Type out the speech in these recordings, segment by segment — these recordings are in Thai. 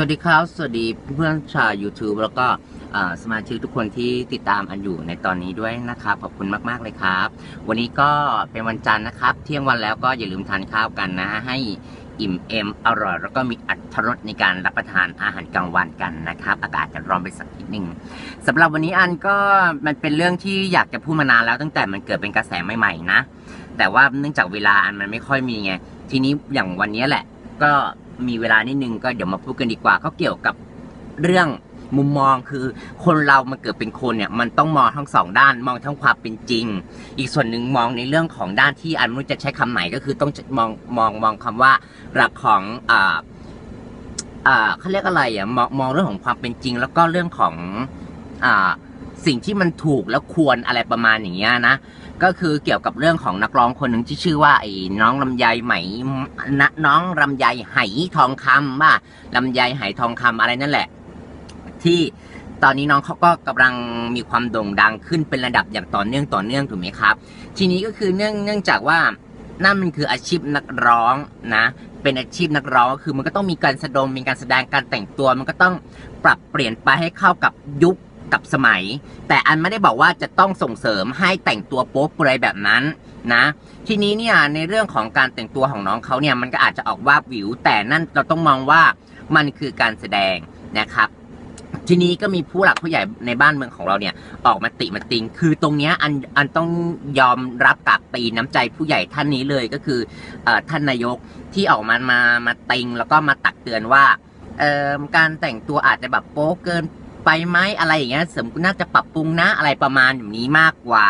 สวัสดีครับ สวัสดีเพื่อนชาว YouTube แล้วก็สมาชิกทุกคนที่ติดตามอันอยู่ในตอนนี้ด้วยนะครับ ขอบคุณมาก ๆ เลยครับ วันนี้ก็เป็นวันจันทร์นะครับ เที่ยงวันแล้วก็อย่าลืมทานข้าวกันนะ ให้อิ่มเอมอร่อย แล้วก็มีอัตรสในการรับประทานอาหารกลางวันกันนะครับ อากาศจะร้อนไปสักนิดนึงสำหรับวันนี้อันก็มันเป็นเรื่องที่อยากจะพูดมานานแล้วตั้งแต่มันเกิดเป็นกระแสใหม่ๆนะ แต่ว่าเนื่องจากเวลาอันมันไม่ค่อยมีไงทีนี้อย่างวันนี้แหละ ก็ มีเวลานิดนึงก็เดี๋ยวมาพูดกันดีกว่าก็เกี่ยวกับเรื่องมุมมองคือคนเรามันเกิดเป็นคนเนี่ยมันต้องมองทั้งสองด้านมองทั้งความเป็นจริง อีกส่วนหนึ่งมองในเรื่องของด้านที่อันไม่รู้จะใช้คำไหนก็คือต้องมองมองมองคำว่าหลักของอ่าอ่าเขาเรียกอะไรอะมองมองเรื่องของความเป็นจริง แล้วก็เรื่องของอ่า สิ่งที่มันถูกแล้วควรอะไรประมาณอย่างเงี้ยนะ ก็คือเกี่ยวกับเรื่องของนักร้องคนหนึ่งที่ชื่อว่าไอ้น้องลำไยไหมนน้องลำไยไหทองคำว่าลำไยไหทองคำอะไรนั่นแหละ ที่ตอนนี้น้องเขาก็กำลังมีความโด่งดังขึ้นเป็นระดับอย่างต่อเนื่องต่อเนื่องถูกไหมครับ ทีนี้ก็คือเนื่องเนื่องจากว่านั่นมันคืออาชีพนักร้องนะ เป็นอาชีพนักร้องก็คือมันก็ต้องมีการแสดงมีการแสดงการแต่งตัว มันก็ต้องปรับเปลี่ยนไปให้เข้ากับยุค กับสมัย แต่อันไม่ได้บอกว่าจะต้องส่งเสริมให้แต่งตัวโป๊เปลือยแบบนั้นนะ ทีนี้เนี่ยในเรื่องของการแต่งตัวของน้องเขาเนี่ยมันก็อาจจะออกว่าบวิว แต่นั่นเราต้องมองว่ามันคือการแสดงนะครับทีนี้ก็มีผู้หลักผู้ใหญ่ในบ้านเมืองของเราเนี่ย ออกมาติมาติง คือตรงเนี้ยอันอันต้องยอมรับกับตีน้ำใจผู้ใหญ่ท่านนี้เลยก็คืออท่านนายกที่ออกมามามาติงแล้วก็มาตักเตือนว่าการแต่งตัวอาจจะแบบโป๊เกิน ไปไหมอะไรอย่างเงี้ยเสริมน่าจะปรับปรุงนะอะไรประมาณอย่างนี้มากกว่า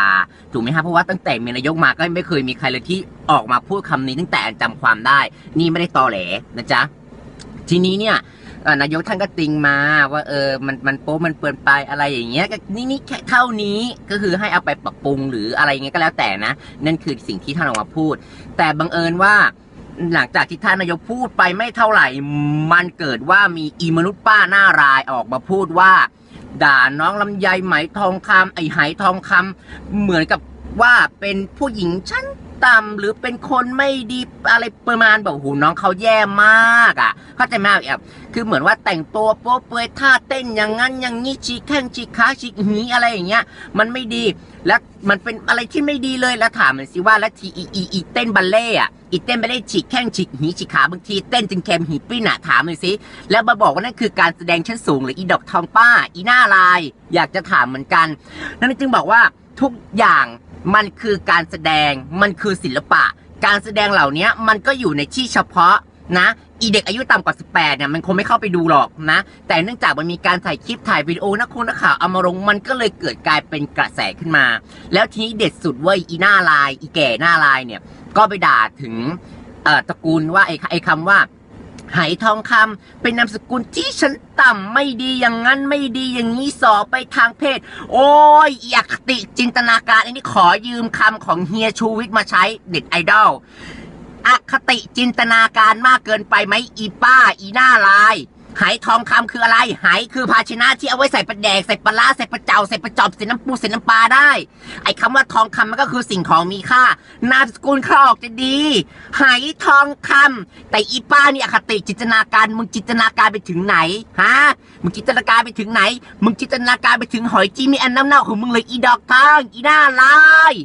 ถูกไหมครับเพราะว่าตั้งแต่มีนายกมาก็ไม่เคยมีใครเลยที่ออกมาพูดคำนี้ตั้งแต่จำความได้ นี่ไม่ได้ตอแหลนะจ๊ะทีนี้เนี่ยนายกท่านก็ติงมาว่าเออมันมันโป๊มันเปินไปอะไรอย่างเงี้ยนี่นี่แค่เท่านี้ก็คือให้เอาไปปรับปรุงหรืออะไรอย่างเงี้ยก็แล้วแต่นะ นั่นคือสิ่งที่ท่านออกมาพูด แต่บังเอิญว่า หลังจากที่ท่านนายกพูดไปไม่เท่าไหร่ มันเกิดว่ามีอีมนุษย์ป้าหน้ารายออกมาพูดว่า ด่าน้องลำไยไหมทองคำไอ้ไหทองคำเหมือนกับว่าเป็นผู้หญิงชั้น ต่ำหรือเป็นคนไม่ดีอะไรประมาณแบบโหูน้องเขาแย่มากอะ เข้าใจไหมแบบคือเหมือนว่าแต่งตัวโป๊เปลยท่าเต้นอย่างนั้นอย่างนี้ฉีกแข้งฉีกขาฉีกหีอะไรอย่างเงี้ย มันไม่ดีและมันเป็นอะไรที่ไม่ดีเลยแล้วถามมันสิว่าแล้วทีอีอีอีเต้นบัลเล่อะอีเต้นบัลเล่ฉีกแข้งฉีกหีฉีกขาบางทีเต้นจนแคมหีปิ้นอะถามเลยสิแล้วมาบอกว่านั่นคือการแสดงชั้นสูงหรืออีดอกทองป้า อีหน้าลาย อยากจะถามเหมือนกันนั่นจึงบอกว่าทุกอย่าง มันคือการแสดงมันคือศิลปะ การแสดงเหล่านี้มันก็อยู่ในที่เฉพาะนะอีเด็กอายุต่ำกว่า 18 เนี่ยมันคงไม่เข้าไปดูหรอกนะ แต่เนื่องจากมันมีการถ่ายคลิปถ่ายวิดีโอนักคงนักข่าวเอามาลงมันก็เลยเกิดกลายเป็นกระแสขึ้นมา แล้วทีนี้เด็ดสุดเว้ยอีหน้าลาย อีแก่หน้าลายเนี่ย ก็ไปด่าถึงตระกูลว่าไอ้ไอ้คำว่า หายทองคำเป็นนามสกุลที่ฉันต่ำไม่ดีอย่างนั้นไม่ดีอย่างนี้สอบไปทางเพศ โอ้ยอยากติจินตนาการ อันนี้ขอยืมคำของเฮียชูวิทย์มาใช้เด็ดไอดอลอคติจินตนาการมากเกินไปไหมอีป้า อีหน้าลาย ไหทองคำคืออะไรไหคือภาชนะที่เอาไว้ใส่ปลาแดกใส่ปลาร้าใส่ปลาเจ้าใส่ปลาจอบใส่น้ำปูใส่น้ำปลาได้ ไอ้คำว่าทองคำมันก็คือสิ่งของมีค่านามสกุลเขาออกจะดีไหทองคำแต่อีป้านี่อคติจินตนาการมึงจินตนาการไปถึงไหนฮะมึงจินตนาการไปถึงไหน มึงจินตนาการไปถึงหอยจีมีอันน้ำเน่าของมึงเลยอีดอกทองอีหน้าลาย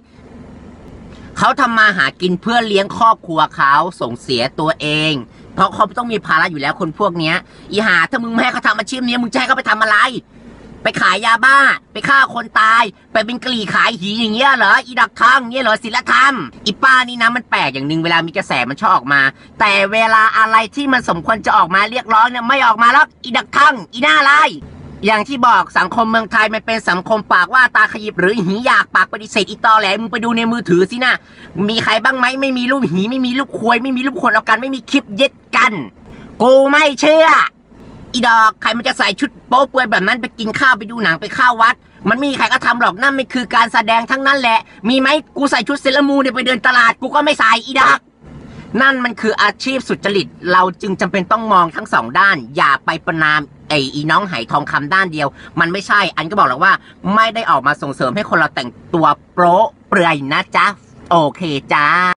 เขาทำมาหากินเพื่อเลี้ยงครอบครัวเขาส่งเสียตัวเอง เพราะเขาต้องมีภาระอยู่แล้วคนพวกเนี้ย อีหาถ้ามึงไม่ให้เขาทำอาชีพนี้มึงจะให้เขาไปทำอะไร ไปขายยาบ้า ไปฆ่าคนตาย ไปเป็นกะหรี่ขายหีอย่างเงี้ยเหรออีดักทองเงี้ยเหรอศิลธรรมอีป้านี่นะมันแปลกอย่างหนึ่งเวลามีกระแสมันชอบออกมา แต่เวลาอะไรที่มันสมควรจะออกมาเรียกร้องเนี่ยไม่ออกมาแล้วอีดักทองอีหน้าลายอย่างที่บอกสังคมเมืองไทยมันเป็นสังคมปากว่าตาขยิบหรือหีอยากปากปฏิเสธอีตอแหลมึงไปดูในมือถือสินะมีใครบ้างไหมไม่มีรูปหีไม่มีรูปควยไม่มีรูปคนเอากันไม่มีคลิปเย็ด กัน กูไม่เชื่อ อีดอกใครมันจะใส่ชุดโป๊เปลือยแบบนั้นไปกินข้าวไปดูหนังไปข้าววัด มันมีใครก็ทำหรอกนั่นไม่คือการแสดงทั้งนั้นแหละ มีไหมกูใส่ชุดเซเลอรามูเนี่ยไปเดินตลาดกูก็ไม่ใส่อีดอกนั่นมันคืออาชีพสุจริต เราจึงจำเป็นต้องมองทั้งสองด้าน อย่าไปประนามไอ้อีน้องไหทองคำด้านเดียว มันไม่ใช่ อันก็บอกแล้วว่า ไม่ได้ออกมาส่งเสริมให้คนเราแต่งตัวโป๊เปลือยนะจ๊ะ โอเคจ้า